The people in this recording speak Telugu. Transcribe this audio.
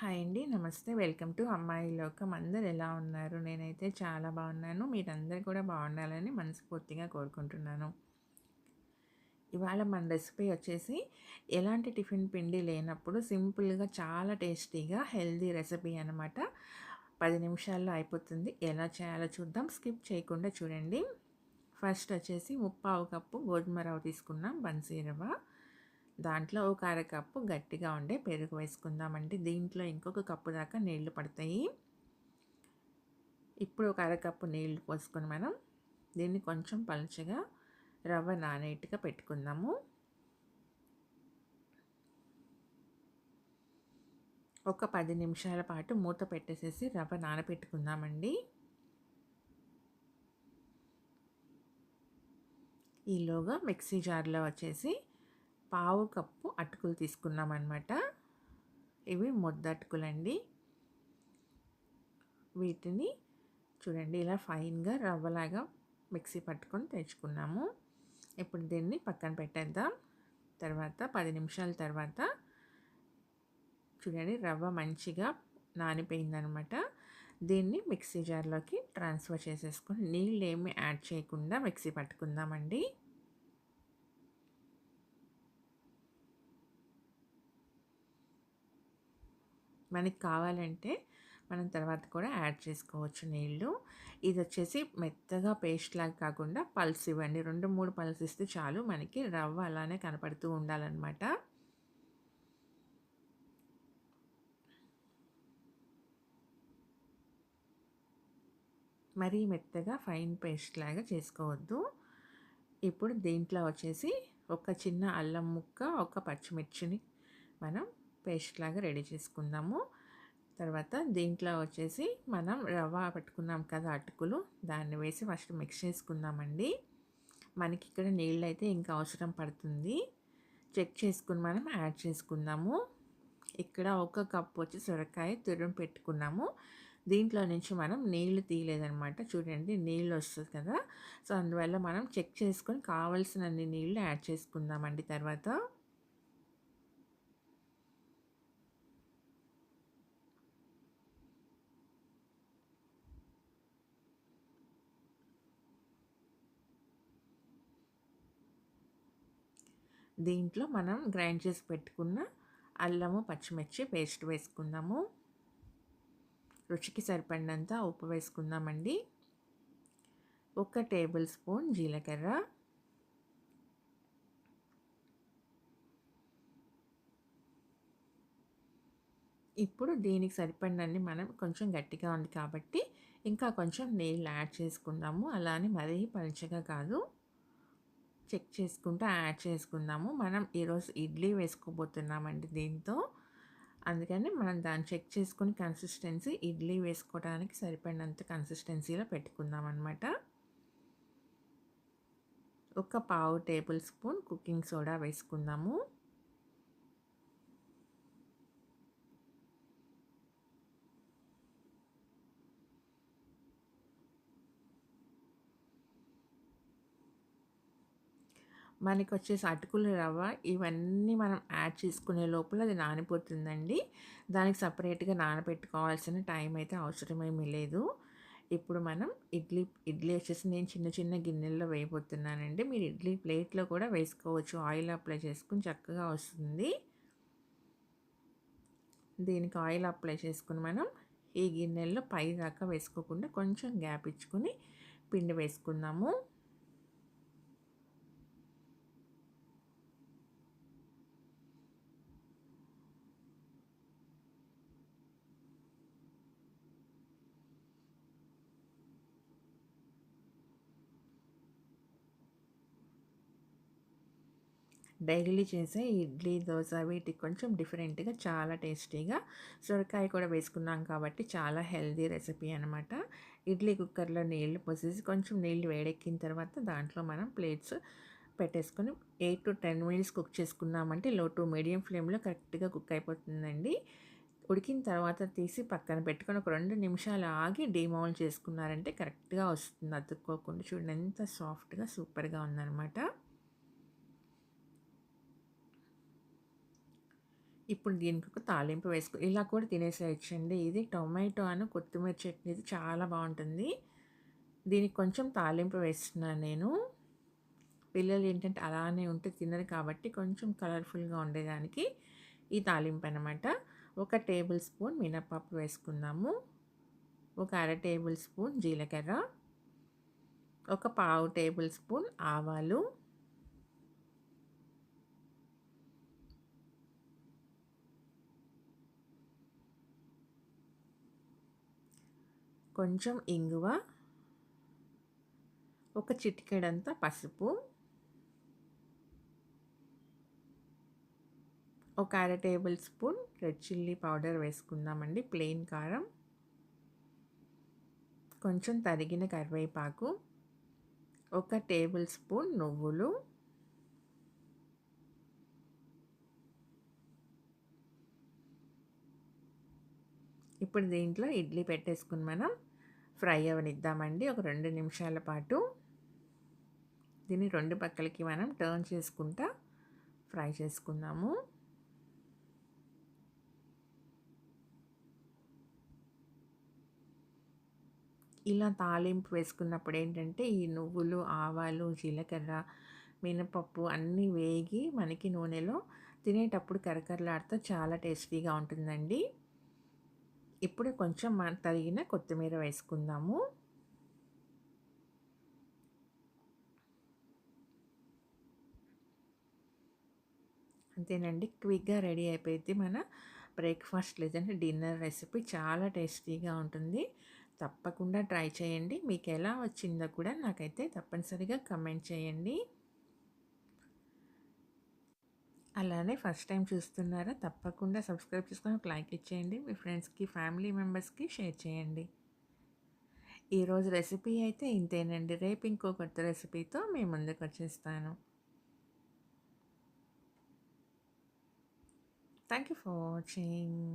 హాయ్ అండి. నమస్తే. వెల్కమ్ టు అమ్మాయి లోకం. అందరు ఎలా ఉన్నారు? నేనైతే చాలా బాగున్నాను. మీరందరూ కూడా బాగుండాలని మనస్ఫూర్తిగా కోరుకుంటున్నాను. ఇవాళ మన రెసిపీ వచ్చేసి ఎలాంటి టిఫిన్ పిండి లేనప్పుడు సింపుల్గా చాలా టేస్టీగా హెల్దీ రెసిపీ అనమాట పది నిమిషాల్లో అయిపోతుంది. ఎలా చేయాలో చూద్దాం. స్కిప్ చేయకుండా చూడండి. ఫస్ట్ వచ్చేసి ముప్పావు కప్పు గోధుమ రవ్వ తీసుకున్నాం. బన్సీ రవ్వ. దాంట్లో ఒక అర కప్పు గట్టిగా ఉండే పెరుగు వేసుకుందామండి. దీంట్లో ఇంకొక కప్పు దాకా నీళ్ళు పడతాయి. ఇప్పుడు ఒక అరకప్పు నీళ్ళు పోసుకొని మనం దీన్ని కొంచెం పలుచగా రవ్వ నానేట్టుగా పెట్టుకుందాము. ఒక పది నిమిషాల పాటు మూత పెట్టేసేసి రవ్వ నానబెట్టుకుందామండి ఈలోగా మిక్సీ జార్లో వచ్చేసి పావు కప్పు అటుకులు తీసుకున్నాం అనమాట ఇవి ముద్దటుకులండి వీటిని చూడండి ఇలా ఫైన్గా రవ్వలాగా మిక్సీ పట్టుకొని తెచ్చుకున్నాము. ఇప్పుడు దీన్ని పక్కన పెట్టేద్దాం. తర్వాత పది నిమిషాల తర్వాత చూడండి రవ్వ మంచిగా నానిపోయిందనమాట దీన్ని మిక్సీ జార్లోకి ట్రాన్స్ఫర్ చేసేసుకొని నీళ్ళు ఏమి యాడ్ చేయకుండా మిక్సీ పట్టుకుందామండి. మనకి కావాలంటే మనం తర్వాత కూడా యాడ్ చేసుకోవచ్చు నీళ్ళు. ఇది వచ్చేసి మెత్తగా పేస్ట్ లాగా కాకుండా పల్స్ ఇవ్వండి. రెండు మూడు పల్స్ ఇస్తే చాలు మనకి రవ్వ అలానే కనపడుతూ ఉండాలన్నమాట. మరీ మెత్తగా ఫైన్ పేస్ట్ లాగా చేసుకోవద్దు. ఇప్పుడు దీంట్లో వచ్చేసి ఒక చిన్న అల్లం ముక్క ఒక పచ్చిమిర్చిని మనం పేస్ట్ లాగా రెడీ చేసుకుందాము. తర్వాత దీంట్లో వచ్చేసి మనం రవ్వ పెట్టుకున్నాం కదా అటుకులు దాన్ని వేసి ఫస్ట్ మిక్స్ చేసుకుందామండి. మనకి ఇక్కడ నీళ్ళు అయితే ఇంకా అవసరం పడుతుంది. చెక్ చేసుకుని మనం యాడ్ చేసుకుందాము. ఇక్కడ ఒక కప్ వచ్చి సొరకాయ తురుము పెట్టుకున్నాము. దీంట్లో నుంచి మనం నీళ్ళు తీయలేదనమాట చూడండి నీళ్ళు వస్తుంది కదా. సో అందువల్ల మనం చెక్ చేసుకొని కావాల్సినన్ని నీళ్ళు యాడ్ చేసుకుందామండి తర్వాత. దీంట్లో మనం గ్రైండ్ చేసి పెట్టుకున్న అల్లము పచ్చిమిర్చి పేస్ట్ వేసుకుందాము. రుచికి సరిపడినంత ఉప్పు వేసుకుందామండి. ఒక టేబుల్ స్పూన్ జీలకర్ర. ఇప్పుడు దీనికి సరిపడినన్ని మనం కొంచెం గట్టిగా ఉంది కాబట్టి ఇంకా కొంచెం నీళ్ళు యాడ్ చేసుకుందాము. అలానే మరీ పలుచగా కాదు. చెక్ చేసుకుంటూ యాడ్ చేసుకుందాము. మనం ఈరోజు ఇడ్లీ వేసుకోబోతున్నామండి దీంతో. అందుకని మనం దాన్ని చెక్ చేసుకుని కన్సిస్టెన్సీ ఇడ్లీ వేసుకోవడానికి సరిపడినంత కన్సిస్టెన్సీలో పెట్టుకుందాం అనమాట ఒక పావు టేబుల్ స్పూన్ కుకింగ్ సోడా వేసుకుందాము. మనకి వచ్చేసి అటుకులు రవ్వ ఇవన్నీ మనం యాడ్ చేసుకునే లోపల అది నానిపోతుందండి. దానికి సపరేట్గా నానబెట్టుకోవాల్సిన టైం అయితే అవసరమేమీ లేదు. ఇప్పుడు మనం ఇడ్లీ ఇడ్లీ వచ్చేసి నేను చిన్న చిన్న గిన్నెల్లో వేయబోతున్నానండి. మీరు ఇడ్లీ ప్లేట్లో కూడా వేసుకోవచ్చు. ఆయిల్ అప్లై చేసుకుని చక్కగా వస్తుంది. దీనికి ఆయిల్ అప్లై చేసుకుని మనం ఈ గిన్నెల్లో పై దాకా వేసుకోకుండా కొంచెం గ్యాప్ ఇచ్చుకొని పిండి వేసుకుందాము. డైలీ చేసే ఇడ్లీ దోశ వీటికి కొంచెం డిఫరెంట్గా చాలా టేస్టీగా సొరకాయ కూడా వేసుకున్నాం కాబట్టి చాలా హెల్దీ రెసిపీ అనమాట ఇడ్లీ కుక్కర్లో నీళ్ళు పోసేసి కొంచెం నీళ్ళు వేడెక్కిన తర్వాత దాంట్లో మనం ప్లేట్స్ పెట్టేసుకొని eight to ten minutes cook చేసుకున్నామంటే లో టు మీడియం ఫ్లేమ్లో కరెక్ట్గా కుక్ అయిపోతుందండి. ఉడికిన తర్వాత తీసి పక్కన పెట్టుకొని ఒక రెండు నిమిషాలు ఆగి డీమౌల్ చేసుకున్నారంటే కరెక్ట్గా వస్తుంది అతుక్కోకుండా చూడండి. ఎంత సాఫ్ట్గా సూపర్గా ఉందన్నమాట. ఇప్పుడు దీనికి ఒక తాలింపు వేసుకో ఇలా కూడా తినేసేయచ్చండి. ఇది టొమాటో అని కొత్తిమీర చట్నీ. ఇది చాలా బాగుంటుంది. దీనికి కొంచెం తాలింపు వేస్తున్నాను నేను. పిల్లలు ఏంటంటే అలానే ఉంటే తినరు కాబట్టి కొంచెం కలర్ఫుల్గా ఉండేదానికి ఈ తాలింపు అనమాట ఒక టేబుల్ స్పూన్ మినపప్పు వేసుకుందాము. ఒక అర టేబుల్ స్పూన్ జీలకర్ర. ఒక పావు టేబుల్ స్పూన్ ఆవాలు. కొంచెం ఇంగువ ఒక చిటికెడంత పసుపు ఒక అర tablespoon red chilli powder వేసుకుందామండి ప్లెయిన్ కారం. కొంచెం తరిగిన కరివేపాకు ఒక టేబుల్ స్పూన్ నువ్వులు ఇప్పుడు దీంట్లో ఇడ్లీ పెట్టేసుకుని మనం ఫ్రై అవనిద్దామండి. ఒక రెండు నిమిషాల పాటు దీన్ని రెండు పక్కలకి మనం టర్న్ చేసుకుంటా ఫ్రై చేసుకుందాము. ఇలా తాలింపు వేసుకున్నప్పుడు ఏంటంటే ఈ నువ్వులు ఆవాలు జీలకర్ర మినపప్పు అన్నీ వేగి మనకి నూనెలో తినేటప్పుడు కరకరలాడుతూ చాలా టేస్టీగా ఉంటుందండి. ఇప్పుడు కొంచెం తరిగిన కొత్తిమీర వేసుకుందాము. అంతేనండి క్విక్గా రెడీ అయిపోయింది మన బ్రేక్ఫాస్ట్ లేదంటే డిన్నర్ రెసిపీ. చాలా టేస్టీగా ఉంటుంది. తప్పకుండా ట్రై చేయండి. మీకు ఎలా వచ్చిందో కూడా నాకైతే తప్పనిసరిగా కమెంట్ చేయండి. అలానే ఫస్ట్ టైం చూస్తున్నారా తప్పకుండా సబ్స్క్రైబ్ చేసుకొని ఒక లైక్ ఇచ్చేయండి. మీ ఫ్రెండ్స్కి ఫ్యామిలీ మెంబర్స్కి షేర్ చేయండి. ఈరోజు రెసిపీ అయితే ఇంతేనండి. రేపు ఇంకో కొత్త రెసిపీతో మీ ముందుకు వచ్చేస్తాను. Thank you for watching